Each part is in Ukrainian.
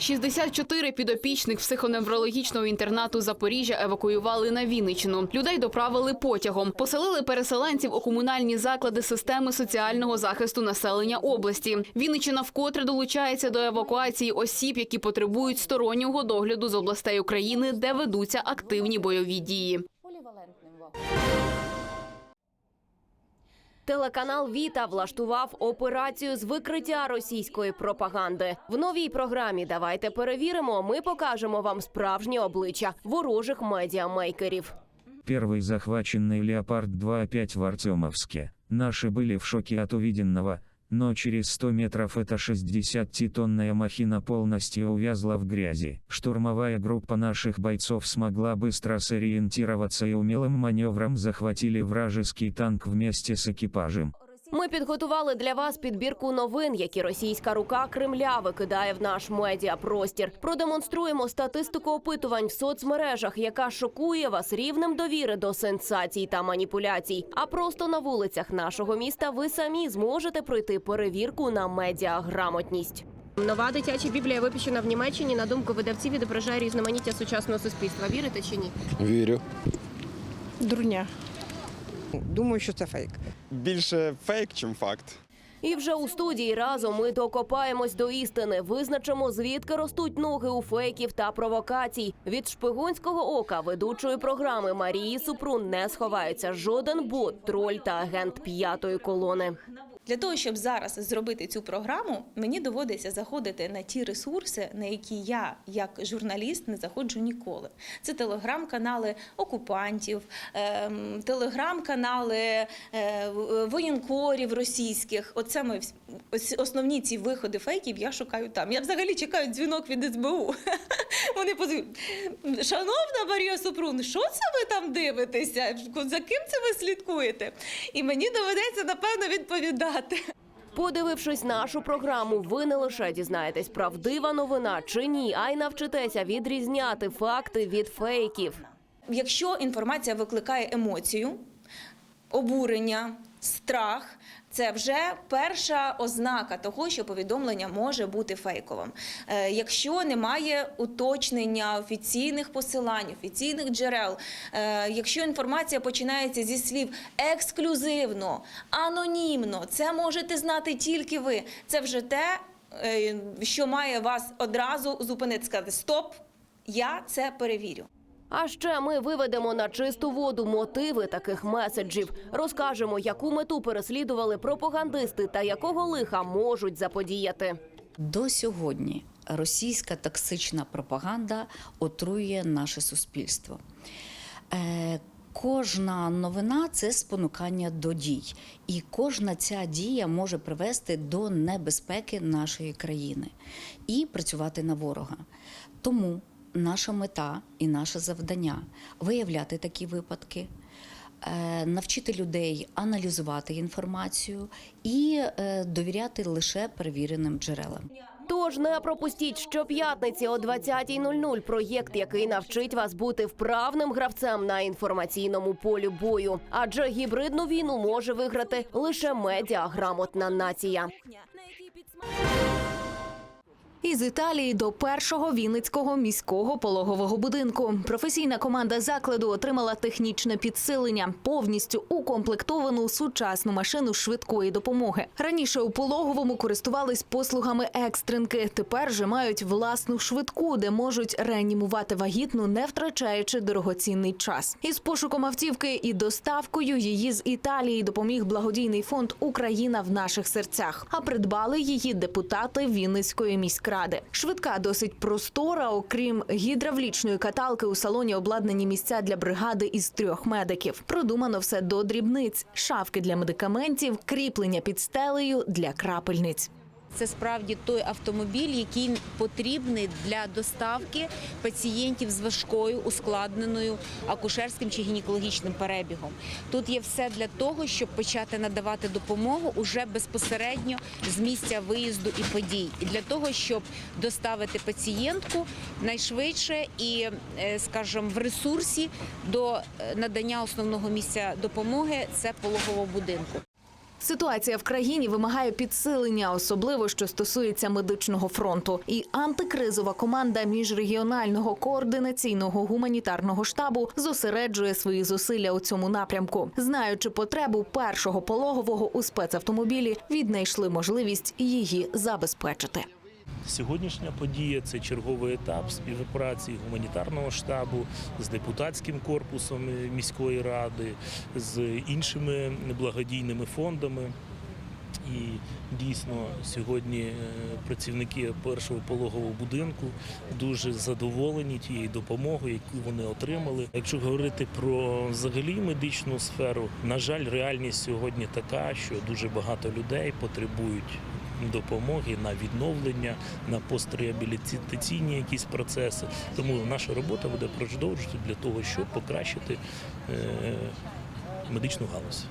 64 підопічних психоневрологічного інтернату Запоріжжя евакуювали на Вінниччину. Людей доправили потягом. Поселили переселенців у комунальні заклади системи соціального захисту населення області. Вінниччина вкотре долучається до евакуації осіб, які потребують стороннього догляду з областей України, де ведуться активні бойові дії. Телеканал Віта влаштував операцію з викриття російської пропаганди. В новій програмі Давайте перевіримо. Ми покажемо вам справжнє обличчя ворожих медіамейкерів. Первый захваченный «Леопард-2» опять в Артемовске. Наши были в шоке от увиденного, Но через 100 метров эта 60-тонная махина полностью увязла в грязи. Штурмовая группа наших бойцов смогла быстро сориентироваться и умелым маневром захватили вражеский танк вместе с экипажем. Ми підготували для вас підбірку новин, які російська рука Кремля викидає в наш медіапростір. Продемонструємо статистику опитувань в соцмережах, яка шокує вас рівнем довіри до сенсацій та маніпуляцій. А просто на вулицях нашого міста ви самі зможете пройти перевірку на медіаграмотність. Нова дитяча біблія випущена в Німеччині. На думку видавців, відображає різноманіття сучасного суспільства. Вірите чи ні? Вірю. Дурня. Думаю, що це фейк. Більше фейк, чим факт. І вже у студії разом ми докопаємось до істини, визначимо звідки ростуть ноги у фейків та провокацій. Від шпигунського ока ведучої програми Марії Супрун не сховається жоден бот, троль та агент п'ятої колони. Для того, щоб зараз зробити цю програму, мені доводиться заходити на ті ресурси, на які я, як журналіст, не заходжу ніколи. Це телеграм-канали окупантів, ем, телеграм-канали е, воєнкорів російських. Оце ми вс- ось основні ці виходи фейків я шукаю там. Я взагалі чекаю дзвінок від СБУ. Вони позивають, шановна Марія Супрун, що це ви там дивитеся? За ким це ви слідкуєте? І мені доведеться напевно відповідати. Подивившись нашу програму, ви не лише дізнаєтесь, правдива новина чи ні, а й навчитеся відрізняти факти від фейків. Якщо інформація викликає емоцію, обурення, страх. Це вже перша ознака того, що повідомлення може бути фейковим. Е, якщо немає уточнення офіційних посилань, офіційних джерел, е, якщо інформація починається зі слів ексклюзивно, анонімно, це можете знати тільки ви. Це вже те, е, що має вас одразу зупинити, сказати Стоп, я це перевірю. А ще ми виведемо на чисту воду мотиви таких меседжів. Розкажемо, яку мету переслідували пропагандисти та якого лиха можуть заподіяти. До сьогодні російська токсична пропаганда отруює наше суспільство. Е, Кожна новина це спонукання до дій, і кожна ця дія може привести до небезпеки нашої країни і працювати на ворога. Тому наша мета і наше завдання виявляти такі випадки, е, навчити людей аналізувати інформацію і е, довіряти лише перевіреним джерелам. Тож не пропустіть щоп'ятниці о 20.00 проєкт, який навчить вас бути вправним гравцем на інформаційному полі бою. Адже гібридну війну може виграти лише медіаграмотна нація. Із Італії до першого Вінницького міського пологового будинку. Професійна команда закладу отримала технічне підсилення, повністю укомплектовану сучасну машину швидкої допомоги. Раніше у пологовому користувались послугами екстренки. Тепер же мають власну швидку, де можуть реанімувати вагітну, не втрачаючи дорогоцінний час. Із пошуком автівки і доставкою її з Італії допоміг благодійний фонд Україна в наших серцях. А придбали її депутати Вінницької міськради. Швидка досить простора. Окрім гідравлічної каталки, у салоні обладнані місця для бригади із трьох медиків. Продумано все до дрібниць: шафки для медикаментів, кріплення під стелею для крапельниць. Це справді той автомобіль, який потрібний для доставки пацієнтів з важкою ускладненою акушерським чи гінекологічним перебігом. Тут є все для того, щоб почати надавати допомогу уже безпосередньо з місця виїзду і подій, і для того, щоб доставити пацієнтку найшвидше і, е, скажімо, в ресурсі до е, надання основного місця допомоги це пологового будинку. Ситуація в країні вимагає підсилення, особливо що стосується медичного фронту. І антикризова команда міжрегіонального координаційного гуманітарного штабу зосереджує свої зусилля у цьому напрямку. Знаючи потребу першого пологового у спецавтомобілі, віднайшли можливість її забезпечити. Сьогоднішня подія це черговий етап співпраці гуманітарного штабу з депутатським корпусом міської ради, з іншими благодійними фондами. І дійсно сьогодні е, працівники першого пологового будинку дуже задоволені тією допомогою, яку вони отримали. Якщо говорити про взагалі медичну сферу, на жаль, реальність сьогодні така, що дуже багато людей потребують допомоги на відновлення, на постреабілітаційні якісь процеси. Тому наша робота буде продовжувати для того, щоб покращити е, медичну галузь.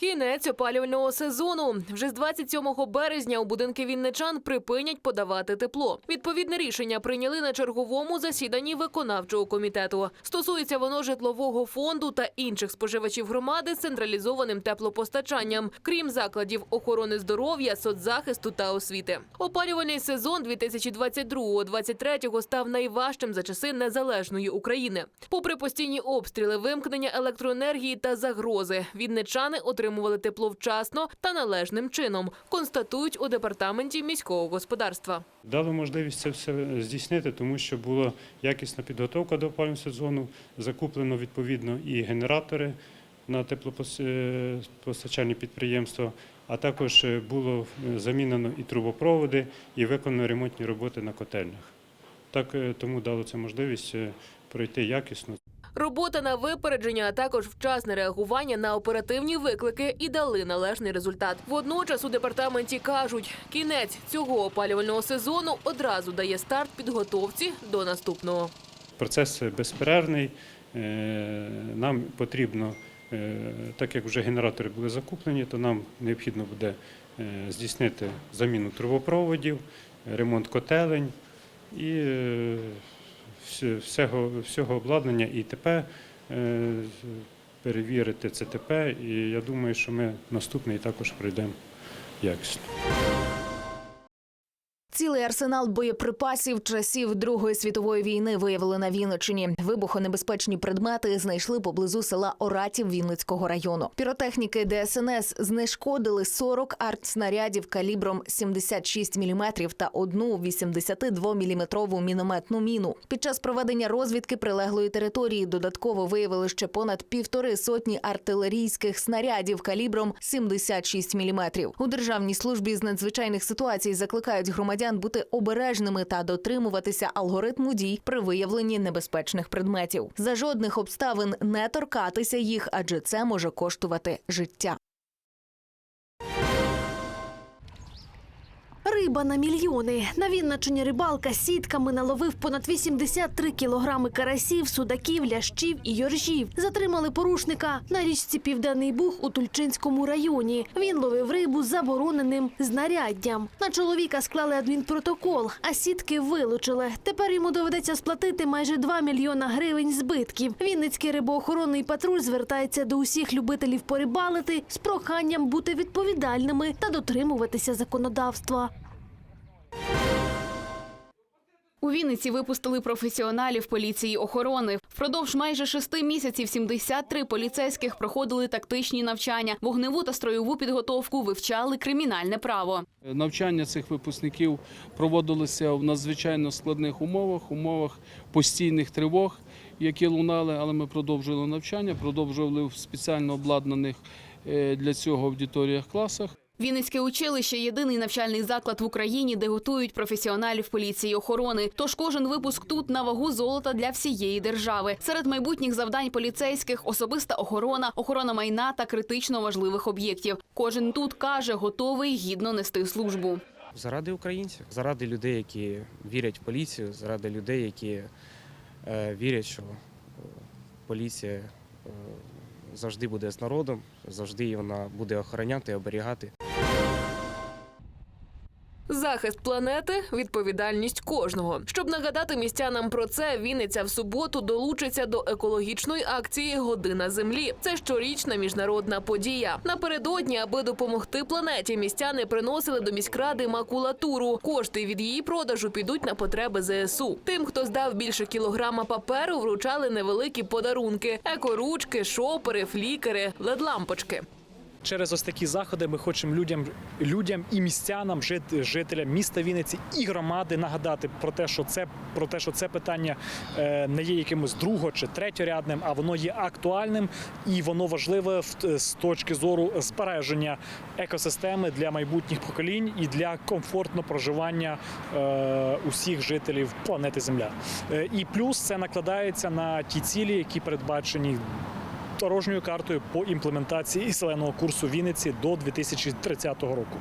Кінець опалювального сезону. Вже з 27 березня у будинки вінничан припинять подавати тепло. Відповідне рішення прийняли на черговому засіданні виконавчого комітету. Стосується воно житлового фонду та інших споживачів громади з централізованим теплопостачанням, крім закладів охорони здоров'я, соцзахисту та освіти. Опалювальний сезон 2022-2023 став найважчим за часи незалежної України. Попри постійні обстріли, вимкнення електроенергії та загрози, вінничани отримували тепло вчасно та належним чином, констатують у департаменті міського господарства. Дали можливість це все здійснити, тому що була якісна підготовка до опалювального сезону, закуплено відповідно і генератори на теплопостачальні підприємства, а також е, було е, замінено і трубопроводи, і виконано ремонтні роботи на котельнях. Так е, тому дало це можливість е, пройти якісно. Робота на випередження, а також вчасне реагування на оперативні виклики і дали належний результат. Водночас у департаменті кажуть, кінець цього опалювального сезону одразу дає старт підготовці до наступного. Процес безперервний. Е, Нам потрібно, е, так як вже генератори були закуплені, то нам необхідно буде е, здійснити заміну трубопроводів, ремонт котелень і всього, всього обладнання ІТП, е, перевірити ЦТП. І я думаю, що ми наступний також пройдемо якісно. Цілий арсенал боєприпасів часів Другої світової війни виявили на Вінниччині. Вибухонебезпечні предмети знайшли поблизу села Оратів Вінницького району. Піротехніки ДСНС знешкодили 40 артснарядів калібром 76 мм та одну 82-мм мінометну міну. Під час проведення розвідки прилеглої території додатково виявили ще понад півтори сотні артилерійських снарядів калібром 76 мм. У державній службі з надзвичайних ситуацій закликають громадян бути обережними та дотримуватися алгоритму дій при виявленні небезпечних предметів. За жодних обставин не торкатися їх, адже це може коштувати життя. Риба на мільйони. На Вінничині рибалка сітками наловив понад 83 кілограми карасів, судаків, лящів і йоржів. Затримали порушника на річці Південний Буг у Тульчинському районі. Він ловив рибу забороненим знаряддям. На чоловіка склали адмінпротокол, а сітки вилучили. Тепер йому доведеться сплатити майже 2 мільйона гривень збитків. Вінницький рибоохоронний патруль звертається до усіх любителів порибалити з проханням бути відповідальними та дотримуватися законодавства. У Вінниці випустили професіоналів поліції охорони. Впродовж майже шести місяців 73 поліцейських проходили тактичні навчання, вогневу та строєву підготовку, вивчали кримінальне право. Навчання цих випускників проводилося в надзвичайно складних умовах, умовах постійних тривог, які лунали, але ми продовжували навчання, продовжували в спеціально обладнаних е, для цього аудиторіях класах. Вінницьке училище єдиний навчальний заклад в Україні, де готують професіоналів поліції охорони. Тож кожен випуск тут на вагу золота для всієї держави. Серед майбутніх завдань поліцейських особиста охорона, охорона майна та критично важливих об'єктів. Кожен тут каже, готовий гідно нести службу. Заради українців, заради людей, які вірять в поліцію, заради людей, які е, вірять, що е, поліція е, завжди буде з народом, завжди вона буде охороняти, оберігати. За Захист планети відповідальність кожного. Щоб нагадати містянам про це, Вінниця в суботу долучиться до екологічної акції Година землі. Це щорічна міжнародна подія. Напередодні, аби допомогти планеті, містяни приносили до міськради макулатуру. Кошти від її продажу підуть на потреби ЗСУ. Тим, хто здав більше кілограма паперу, вручали невеликі подарунки: екоручки, шопери, флікери, лед-лампочки. Через ось такі заходи ми хочемо людям, людям і містянам, жит- жителям міста Вінниці і громади нагадати про те, що це про те, що це питання е, не є якимось друго чи третьорядним, а воно є актуальним і воно важливе в- з точки зору збереження екосистеми для майбутніх поколінь і для комфортного проживання е, усіх жителів планети Земля. Е, і плюс це накладається на ті цілі, які передбачені дорожньою картою по імплементації зеленого курсу Вінниці до 2030 року.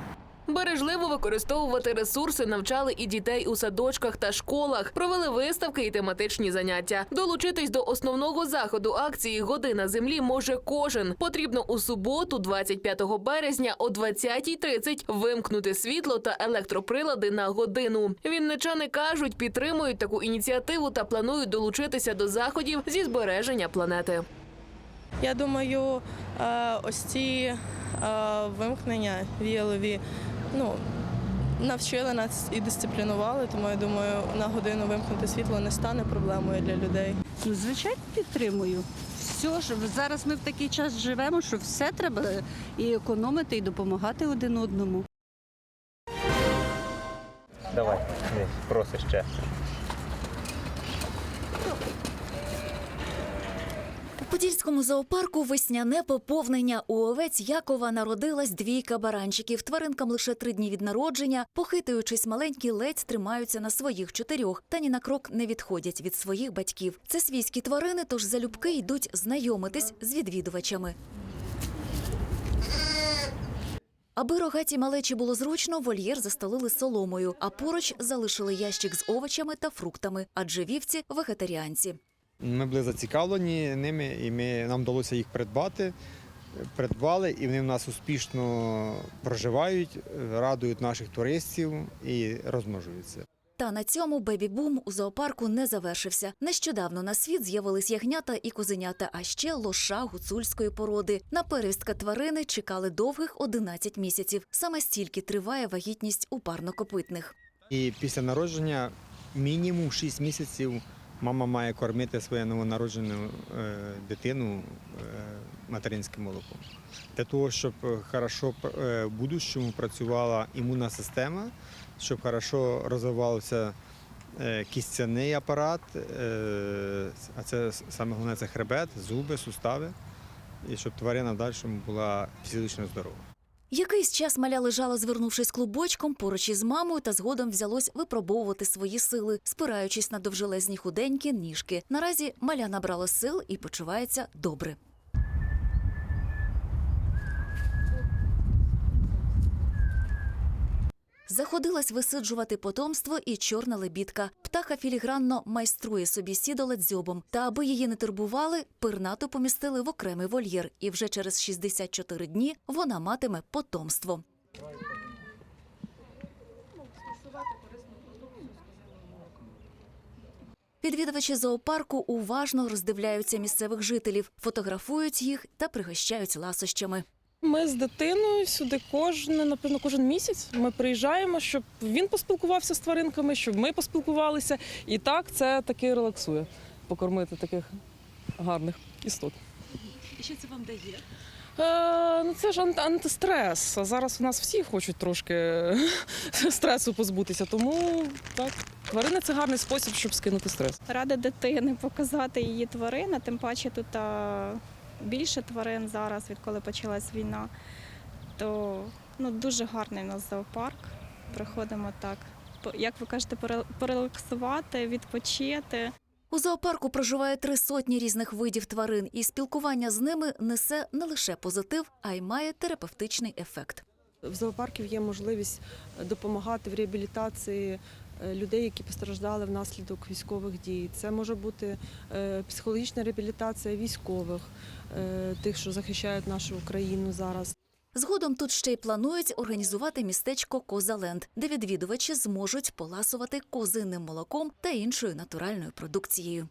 Бережливо використовувати ресурси навчали і дітей у садочках та школах, провели виставки і тематичні заняття. Долучитись до основного заходу акції Година землі може кожен. Потрібно у суботу, 25 березня, о 20.30 вимкнути світло та електроприлади на годину. Вінничани кажуть, підтримують таку ініціативу та планують долучитися до заходів зі збереження планети. Я думаю, е, ось ці е, вимкнення віялові ну, навчили нас і дисциплінували, тому я думаю, на годину вимкнути світло не стане проблемою для людей. Ну, звичайно, підтримую. Все ж зараз ми в такий час живемо, що все треба і економити, і допомагати один одному. Давай, проси ще. Подільському зоопарку весняне поповнення. У овець Якова народилась двійка баранчиків. Тваринкам лише три дні від народження. Похитуючись, маленькі ледь тримаються на своїх чотирьох та ні на крок не відходять від своїх батьків. Це свійські тварини, тож залюбки йдуть знайомитись з відвідувачами. Аби рогаті малечі було зручно, вольєр застелили соломою, а поруч залишили ящик з овочами та фруктами, адже вівці вегетаріанці. Ми були зацікавлені ними, і ми, нам вдалося їх придбати. Придбали, і вони в нас успішно проживають, радують наших туристів і розмножуються. Та на цьому бебі-бум у зоопарку не завершився. Нещодавно на світ з'явились ягнята і козенята, а ще лоша гуцульської породи. На первістка тварини чекали довгих 11 місяців. Саме стільки триває вагітність у парнокопитних. І після народження мінімум 6 місяців мама має кормити свою новонароджену е, дитину е, материнським молоком. Для того, щоб хорошо е, в будущому працювала імунна система, щоб хорошо розвивався кістяний апарат, а це саме головне це хребет, зуби, сустави, і щоб тварина в дальшому була фізично здорова. Якийсь час маля лежала, звернувшись клубочком поруч із мамою, та згодом взялось випробовувати свої сили, спираючись на довжелезні худенькі ніжки. Наразі маля набрала сил і почувається добре. Заходилась висиджувати потомство і чорна лебідка. Птаха філігранно майструє собі сідоле дзьобом. Та аби її не турбували, пирнату помістили в окремий вольєр, і вже через 64 дні вона матиме потомство. Відвідувачі зоопарку уважно роздивляються місцевих жителів, фотографують їх та пригощають ласощами. Ми з дитиною сюди кожен, напевно, кожен місяць ми приїжджаємо, щоб він поспілкувався з тваринками, щоб ми поспілкувалися. І так це таки релаксує покормити таких гарних істот. І що це вам дає? Е, ну це ж анти- антистрес. А зараз у нас всі хочуть трошки стресу позбутися. Тому так, тварини це гарний спосіб, щоб скинути стрес. Ради дитини показати її тварина, тим паче тут а, більше тварин зараз, відколи почалась війна. То ну, дуже гарний у нас зоопарк. Приходимо так, як ви кажете, порелаксувати, відпочити. У зоопарку проживає три сотні різних видів тварин, і спілкування з ними несе не лише позитив, а й має терапевтичний ефект. В зоопарків є можливість допомагати в реабілітації людей, які постраждали внаслідок військових дій. Це може бути е, психологічна реабілітація військових, е, тих, що захищають нашу Україну зараз. Згодом тут ще й планують організувати містечко Козаленд, де відвідувачі зможуть поласувати козиним молоком та іншою натуральною продукцією.